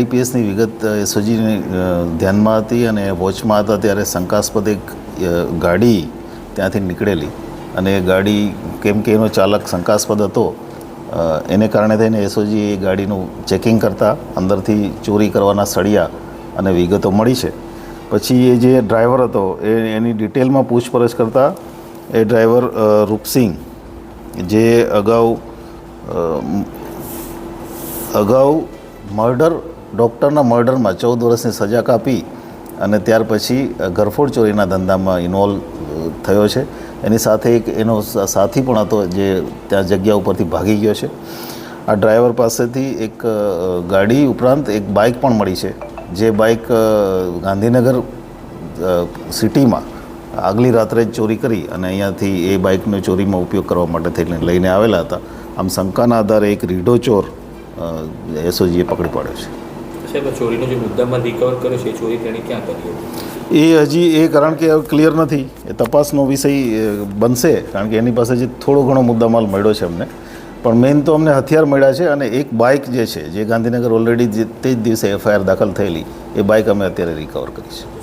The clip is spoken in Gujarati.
એનડીપીએસની વિગત એસઓજીની ધ્યાનમાં હતી અને વોચમાં હતા ત્યારે શંકાસ્પદ એક ગાડી ત્યાંથી નીકળેલી. અને એ ગાડી કેમ કે એનો ચાલક શંકાસ્પદ હતો. એને કારણે થઈને એસઓજી એ ગાડીનું ચેકિંગ કરતાં અંદરથી ચોરી કરવાના સળિયા અને વિગતો મળી છે. પછી એ જે ડ્રાઈવર હતો, એ એની ડિટેલમાં પૂછપરછ કરતાં એ ડ્રાઈવર રૂપસિંગ જે અગાઉ અગાઉ મર્ડર ડૉક્ટરના મર્ડરમાં ચૌદ વર્ષની સજા કાપી અને ત્યાર પછી ઘરફોડ ચોરીના ધંધામાં ઇન્વોલ્વ થયો છે. એની સાથે એક એનો સાથી પણ હતો જે ત્યાં જગ્યા ઉપરથી ભાગી ગયો છે. આ ડ્રાઈવર પાસેથી એક ગાડી ઉપરાંત એક બાઇક પણ મળી છે. જે બાઇક ગાંધીનગર સિટીમાં આગલી રાત્રે જ ચોરી કરી અને અહીંયાથી એ બાઇકનો ચોરીમાં ઉપયોગ કરવા માટે થઈને લઈને આવેલા હતા. આમ શંકાના આધારે એક રીઢો ચોર એસઓજીએ પકડી પાડ્યો છે. ચોરીનો જે મુદ્દામાં રિકવર કર્યો છે, એ ચોરી તેણે ક્યાં કરી એ હજી એ કારણ કે ક્લિયર નથી. એ તપાસનો વિષય બનશે, કારણ કે એની પાસે જે થોડો ઘણો મુદ્દામાલ મળ્યો છે અમને. પણ મેઇન તો અમને હથિયાર મળ્યા છે અને એક બાઇક જે છે, જે ગાંધીનગર ઓલરેડી તે જ દિવસે એફઆઈઆર દાખલ થયેલી, એ બાઇક અમે અત્યારે રિકવર કરી છે.